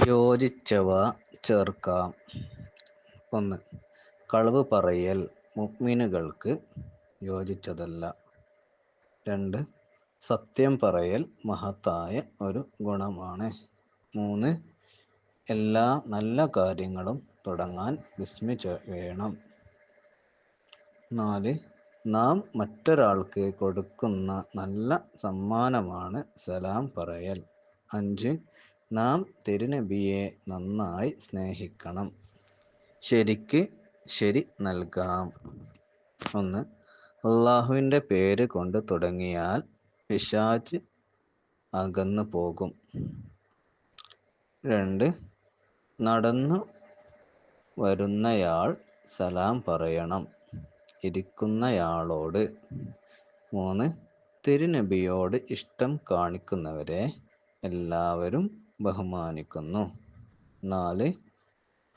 യോജിച്ചവ ചേർക്കാം. ഒന്ന് കളവ് പറയൽ മുഅ്മിനുകൾക്ക് യോജിച്ചതല്ല. രണ്ട് സത്യം പറയൽ മഹത്തായ ഒരു ഗുണമാണ്. മൂന്ന് എല്ലാ നല്ല കാര്യങ്ങളും തുടങ്ങാൻ വിസ്മി വേണം. നാല് നാം മറ്റൊരാൾക്ക് കൊടുക്കുന്ന നല്ല സമ്മാനമാണ് സലാം പറയൽ. അഞ്ച് നാം തിരുനബിയെ നന്നായി സ്നേഹിക്കണം. ശരിക്ക് ശരി നൽകാം. ഒന്ന് അള്ളാഹുവിന്റെ പേര് കൊണ്ട് തുടങ്ങിയാൽ പിശാച്ച് അകന്നു പോകും. രണ്ട് നടന്നു വരുന്നയാൾ സലാം പറയണം. ഇരിക്കുന്നയാളോട്. മൂന്ന് തിരുനബിയോട് ഇഷ്ടം കാണിക്കുന്നവരെ എല്ലാവരും ബഹുമാനിക്കുന്നു. നാല്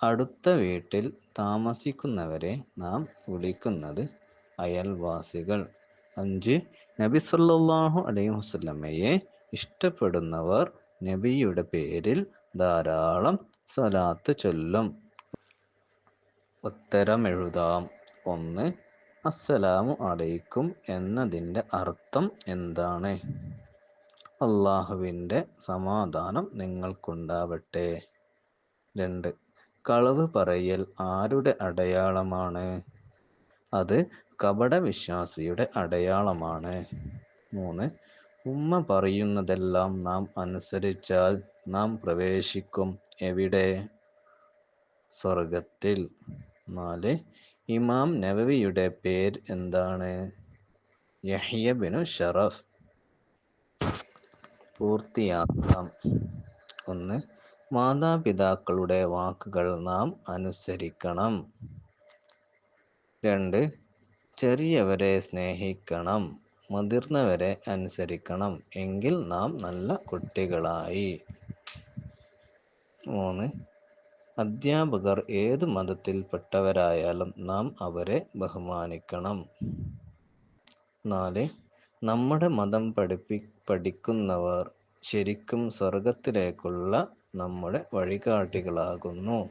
അടുത്ത വീട്ടിൽ താമസിക്കുന്നവരെ നാം വിളിക്കുന്നത് അയൽവാസികൾ. അഞ്ച് നബി സല്ലല്ലാഹു അലൈഹി വസല്ലമയെ ഇഷ്ടപ്പെടുന്നവർ നബിയുടെ പേരിൽ ധാരാളം സ്വലാത്ത് ചൊല്ലും. ഉത്തരം എഴുതാം. ഒന്ന് അസ്സലാമു അലൈക്കും എന്നതിന്റെ അർത്ഥം എന്താണ്? അള്ളാഹുവിന്റെ സമാധാനം നിങ്ങൾക്കുണ്ടാവട്ടെ. രണ്ട് കളവ് പറയൽ ആരുടെ അടയാളമാണ്? അത് കപടവിശ്വാസിയുടെ അടയാളമാണ്. മൂന്ന് ഉമ്മ പറയുന്നതെല്ലാം നാം അനുസരിച്ചാൽ നാം പ്രവേശിക്കും. എവിടെ? സ്വർഗത്തിൽ നാല് ഇമാം നവവിയുടെ പേര് എന്താണ്? യഹിയബിനു ഷറഫ്. പൂർത്തിയാക്കാം. ഒന്ന് മാതാപിതാക്കളുടെ വാക്കുകൾ നാം അനുസരിക്കണം. രണ്ട് ചെറിയവരെ സ്നേഹിക്കണം. മുതിർന്നവരെ അനുസരിക്കണം. എങ്കിൽ നാം നല്ല കുട്ടികളായി. മൂന്ന് അധ്യാപകർ ഏത് മതത്തിൽപ്പെട്ടവരായാലും നാം അവരെ ബഹുമാനിക്കണം. നാല് നമ്മുടെ മതം പഠിപ്പി പഠിക്കുന്നവർ ശരിക്കും സ്വർഗത്തിലേക്കുള്ള നമ്മുടെ വഴികാട്ടികളാകുന്നു.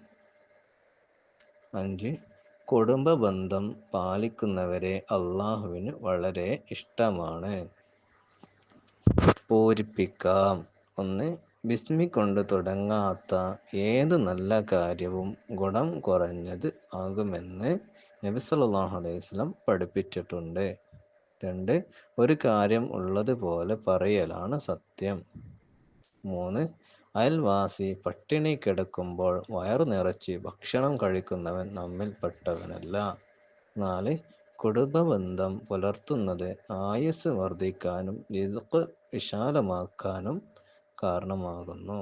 അഞ്ച്. കുടുംബ ബന്ധം പാലിക്കുന്നവരെ അള്ളാഹുവിന് വളരെ ഇഷ്ടമാണ്. പൂരിപ്പിക്കാം. ഒന്ന്. ബിസ്മി കൊണ്ട് തുടങ്ങാത്ത ഏത് നല്ല കാര്യവും ഗുണം കുറഞ്ഞത് ആകുമെന്ന് നബി സല്ലല്ലാഹു അലൈഹി വസല്ലം പഠിപ്പിച്ചിട്ടുണ്ട്. രണ്ട് ഒരു കാര്യം ഉള്ളതുപോലെ പറയലാണ് സത്യം. മൂന്ന് അയൽവാസി പട്ടിണി കിടക്കുമ്പോൾ വയറു നിറച്ച് ഭക്ഷണം കഴിക്കുന്നവൻ നമ്മിൽപ്പെട്ടവനല്ല നാല് കുടുംബബന്ധം പുലർത്തുന്നത് ആയുസ് വർദ്ധിക്കാനും വിശാലമാക്കാനും കാരണമാകുന്നു.